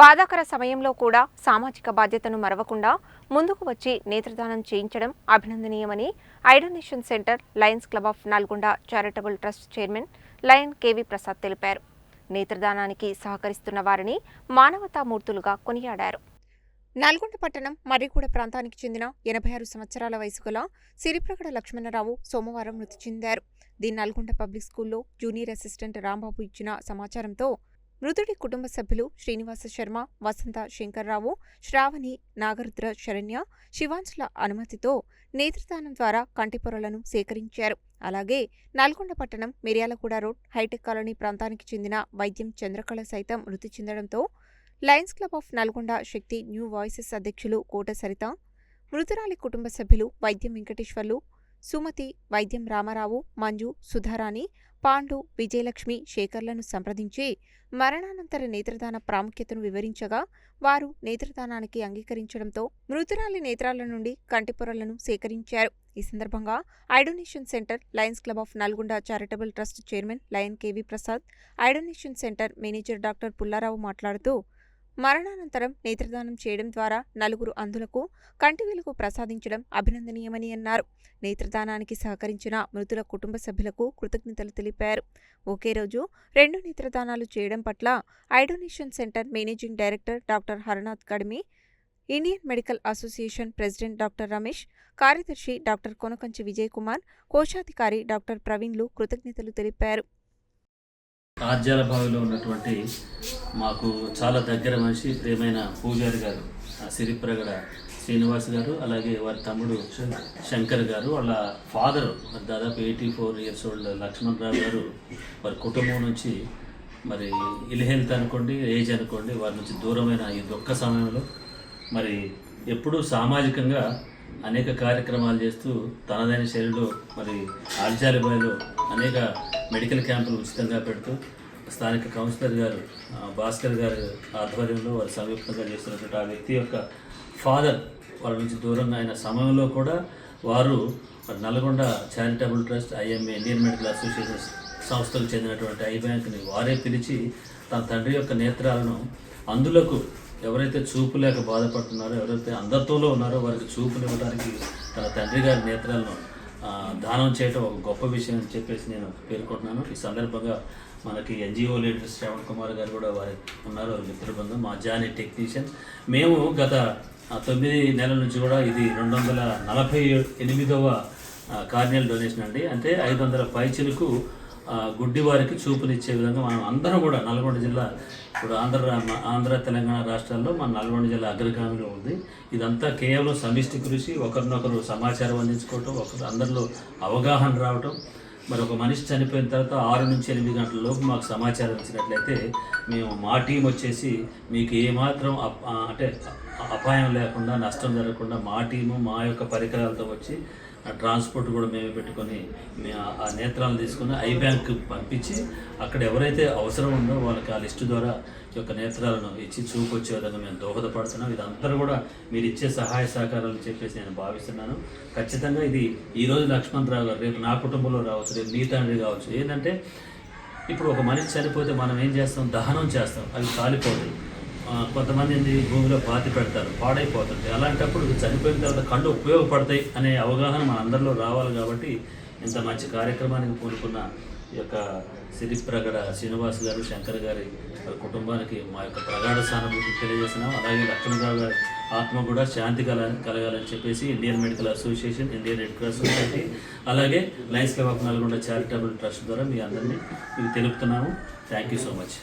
బాధాకర సమయంలో కూడా సామాజిక బాధ్యతను మరవకుండా ముందుకు వచ్చి నేత్రదానం చేయించడం అభినందనీయమని eye donation centre lions club of Nalgonda charitable trust chairman lion K V Prasad తెలిపారు. నేత్రదానానికి సహకరిస్తున్న వారిని మానవతామూర్తులుగా కొనియాడారు. నల్గొండ పట్టణం మర్రిగూడ ప్రాంతానికి చెందిన ఎనభై ఆరు సంవత్సరాల వయసు గల సిరిప్రగడ లక్ష్మణరావు సోమవారం మృతి చెందారు. దీని నల్గొండ పబ్లిక్ స్కూల్లో జూనియర్ అసిస్టెంట్ రాంబాబు ఇచ్చిన సమాచారంతో మృతుడి కుటుంబ సభ్యులు శ్రీనివాస శర్మ వసంత శంకర్రావు శ్రావణి నాగరుద్ర శరణ్య శివాంశుల అనుమతితో నేత్రదానం ద్వారా కంటిపొరలను సేకరించారు. అలాగే నల్గొండ పట్టణం మిర్యాలగూడ రోడ్ హైటెక్ కాలనీ ప్రాంతానికి చెందిన వైద్యం చంద్రకళ సైతం మృతి చెందడంతో lions club of Nalgonda Shakti new voices అధ్యక్షులు కోట సరిత మృతురాలి కుటుంబ సభ్యులు వైద్యం వెంకటేశ్వర్లు సుమతి వైద్యం రామారావు మంజు సుధారాణి పాండు విజయలక్ష్మి శేఖర్లను సంప్రదించి మరణానంతర నేత్రదాన ప్రాముఖ్యతను వివరించగా వారు నేత్రదానానికి అంగీకరించడంతో మృతురాలి నేత్రాల నుండి కంటిపొరలను సేకరించారు. ఈ సందర్భంగా eye donation centre lions club of Nalgonda charitable trust chairman lion K V Prasad eye donation centre manager doctor Pullarao మాట్లాడుతూ మరణానంతరం నేత్రదానం చేయడం ద్వారా నలుగురు అంధులకు కంటి వెలుగు ప్రసాదించడం అభినందనీయమని అన్నారు. నేత్రదానానికి సహకరించిన మృతుల కుటుంబ సభ్యులకు కృతజ్ఞతలు తెలిపారు. ఒకే రోజు రెండు నేత్రదానాలు చేయడం పట్ల eye donation centre managing director doctor Haranath Kadimi Indian medical association president doctor Ramesh కార్యదర్శి డాక్టర్ కొనకంచి విజయ్ కుమార్ కోశాధికారి డాక్టర్ ప్రవీణ్లు కృతజ్ఞతలు తెలిపారు. ఆద్యాల బావిలో ఉన్నటువంటి మాకు చాలా దగ్గర మనిషి ప్రేమైన పూజారి గారు ఆ సిరిప్రగడ శ్రీనివాస్ గారు అలాగే వారి తమ్ముడు శంకర్ గారు వాళ్ళ ఫాదర్ దాదాపు eighty four years old Lakshman Rao గారు వారి కుటుంబం నుంచి మరి ఇల్ హెల్త్ అనుకోండి ఏజ్ అనుకోండి వారి నుంచి దూరమైన ఈ దుఃఖ సమయంలో మరి ఎప్పుడూ సామాజికంగా అనేక కార్యక్రమాలు చేస్తూ తనదైన శైలిలో మరి ఆర్జాలిబాయిలో అనేక మెడికల్ క్యాంపులు ఉచితంగా పెడుతూ స్థానిక కౌన్సిలర్ గారు భాస్కర్ గారు ఆధ్వర్యంలో వారు సంయుక్తంగా చేస్తున్నటువంటి ఆ వ్యక్తి యొక్క ఫాదర్ వాళ్ళ నుంచి దూరంగా అయిన సమయంలో కూడా వారు Nalgonda charitable trust IMA Indian medical association సంస్థకు చెందినటువంటి ఐ బ్యాంక్ని వారే పిలిచి తన తండ్రి యొక్క నేత్రాలను అందులకు ఎవరైతే చూపు లేక బాధపడుతున్నారో ఎవరైతే అందరితోలో ఉన్నారో వారికి చూపులు ఇవ్వడానికి తన తండ్రి గారి నేత్రాలను దానం చేయటం ఒక గొప్ప విషయం అని చెప్పేసి నేను పేర్కొంటున్నాను. ఈ సందర్భంగా మనకి ఎన్జిఓ లీడర్ శ్రవణ్ కుమార్ గారు కూడా వారి ఉన్నారు వారి మిత్ర బృందం మా జానీ టెక్నీషియన్. మేము గత తొమ్మిది నెలల నుంచి కూడా ఇది రెండు వందల నలభై ఎనిమిదవ కార్నియల్ డొనేషన్ అండి. అంటే ఐదు వందల పైచిలకు గుడ్డి వారికి చూపునిచ్చే విధంగా మనం అందరం కూడా నల్గొండ జిల్లా ఇప్పుడు ఆంధ్ర రా- ఆంధ్ర తెలంగాణ రాష్ట్రాల్లో మన నల్గొండ జిల్లా అగ్రగామిలో ఉంది. ఇదంతా కేవలం సమిష్టి కృషి ఒకరినొకరు సమాచారం అందించుకోవటం ఒకరు అందరిలో అవగాహన రావటం. మరి ఒక మనిషి చనిపోయిన తర్వాత ఆరు నుంచి ఎనిమిది గంటల లోపు మాకు సమాచారం ఇచ్చినట్లయితే మేము మా టీం వచ్చేసి మీకు ఏమాత్రం అప్- అంటే అపాయం లేకుండా నష్టం జరగకుండా మా టీము మా యొక్క పరికరాలతో వచ్చి ఆ ట్రాన్స్పోర్ట్ కూడా మేమే పెట్టుకొని ఆ- నేత్రాలను తీసుకొని ఐ బ్యాంక్ పంపించి అక్కడ ఎవరైతే అవసరం ఉందో వాళ్ళకి ఆ లిస్టు ద్వారా ఈ యొక్క నేత్రాలను ఇచ్చి చూపు వచ్చే విధంగా మేము దోహదపడుతున్నాం. ఇదంతా కూడా మీరు ఇచ్చే సహాయ సహకారాలు చెప్పేసి నేను భావిస్తున్నాను. ఖచ్చితంగా ఇది ఈరోజు లక్ష్మణ్ రావు గారు రేపు నా కుటుంబంలో రావచ్చు రేపు మీ తండ్రి కావచ్చు. ఏంటంటే ఇప్పుడు ఒక మనిషి చనిపోతే మనం ఏం చేస్తాం? దహనం చేస్తాం. అవి కాలిపోతాయి కొంతమంది భూమిలో పాతి పెడతారు పాడైపోతుంది అలాంటప్పుడు చనిపోయిన తర్వాత కళ్ళు ఉపయోగపడతాయి అనే అవగాహన మన అందరిలో రావాలి కాబట్టి ఇంత మంచి కార్యక్రమానికి పూనుకున్న ఈ యొక్క సిరి ప్రగడ శ్రీనివాస్ గారు శంకర్ గారి కుటుంబానికి మా యొక్క ప్రగాఢ సానుభూతి తెలియజేసినాం అలాగే లక్ష్మణరావు గారి ఆత్మ కూడా శాంతి కల కలగాలని చెప్పేసి Indian medical association Indian red cross society అలాగే lions club of Nalgonda charitable trust ద్వారా మీ అందరినీ మీకు తెలుపుతున్నాము. Thank you so much.